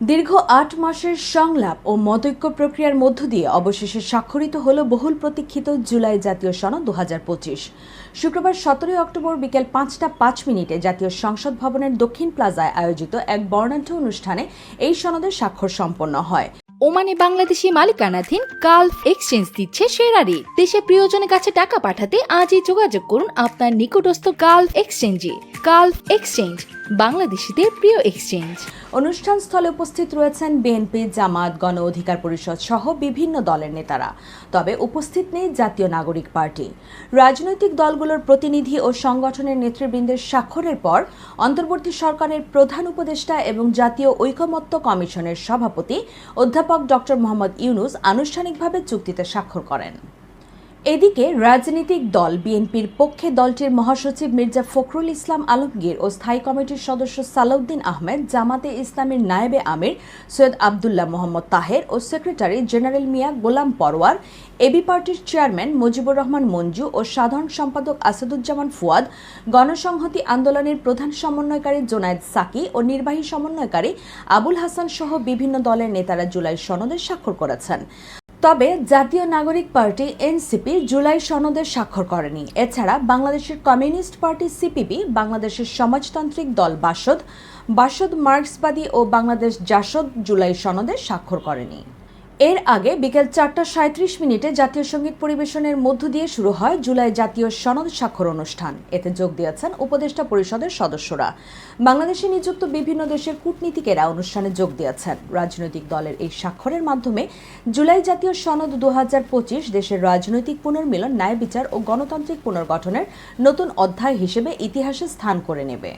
দীর্ঘ আট মাসের সংলাপ ও মতৈক্য প্রক্রিয়ার মধ্য দিয়ে অবশেষে স্বাক্ষরিত হল বহুল প্রতীক্ষিত জুলাই জাতীয় সনদ দু হাজার পঁচিশ। শুক্রবার সতেরোই অক্টোবর বিকেল পাঁচটা পাঁচ মিনিটে জাতীয় সংসদ ভবনের দক্ষিণ প্লাজায় আয়োজিত এক বর্ণাঢ্য অনুষ্ঠানে এই সনদের স্বাক্ষর সম্পন্ন হয়। ওমানে বাংলাদেশি মালিকানাধীন গালফ এক্সচেঞ্জ দিচ্ছে সেরা দেশে প্রিয়জনের কাছে টাকা পাঠাতে আজই যোগাযোগ করুন আপনার নিকটস্থ গালফ এক্সচেঞ্জে। গালফ এক্সচেঞ্জ, বাংলাদেশিদের প্রিয় এক্সচেঞ্জ। অনুষ্ঠান স্থলে উপস্থিত রয়েছেন বিএনপি, জামাত, গণ অধিকার পরিষদ সহ বিভিন্ন দলের নেতারা। তবে উপস্থিত নেই জাতীয় নাগরিক পার্টি। রাজনৈতিক দলগুলোর প্রতিনিধি ও সংগঠনের নেতৃবৃন্দের স্বাক্ষরের পর অন্তর্বর্তী সরকারের প্রধান উপদেষ্টা এবং জাতীয় ঐকমত্য কমিশনের সভাপতি অধ্যাপক ডক্টর মোহাম্মদ ইউনুস আনুষ্ঠানিকভাবে চুক্তিতে স্বাক্ষর করেন। এদিকে রাজনৈতিক দল বিএনপির পক্ষে দলটির মহাসচিব মির্জা ফখরুল ইসলাম আলমগীর ও স্থায়ী কমিটির সদস্য সালাউদ্দিন আহমেদ, জামাতে ইসলামের নায়েবে আমির সৈয়দ আবদুল্লাহ মোহাম্মদ তাহের ও secretary general Mia Golam Parwar, AB পার্টির চেয়ারম্যান মুজিবুর রহমান মঞ্জু ও সাধারণ সম্পাদক আসাদুজ্জামান ফুয়াদ, গণসংহতি আন্দোলনের প্রধান সমন্বয়কারী জোনায়েদ সাকি ও নির্বাহী সমন্বয়কারী আবুল হাসান সহ বিভিন্ন দলের নেতারা জুলাই সনদে স্বাক্ষর করেছেন। তবে জাতীয় নাগরিক পার্টি এনসিপি জুলাই সনদে স্বাক্ষর করেনি। এছাড়া বাংলাদেশের কমিউনিস্ট পার্টি সিপিবি, বাংলাদেশের সমাজতান্ত্রিক দল বাসদ বাসদ মার্ক্সবাদী ও বাংলাদেশ জাসদ জুলাই সনদে স্বাক্ষর করেনি। এর আগে বিকেল চারটা সাঁত্রিশ মিনিটে জাতীয় সংগীত পরিবেশনের মধ্য দিয়ে শুরু হয় জুলাই জাতীয় সনদ স্বাক্ষর অনুষ্ঠান। এতে যোগ দিয়েছেন উপদেষ্টা পরিষদের সদস্যরা। বাংলাদেশে নিযুক্ত বিভিন্ন দেশের কূটনীতিকেরা অনুষ্ঠানে যোগ দিয়েছেন। রাজনৈতিক দলের এই স্বাক্ষরের মাধ্যমে জুলাই জাতীয় সনদ দু হাজার পঁচিশ দেশের রাজনৈতিক পুনর্মিলন, ন্যায় বিচার ও গণতান্ত্রিক পুনর্গঠনের নতুন অধ্যায় হিসেবে ইতিহাসে স্থান করে নেবে।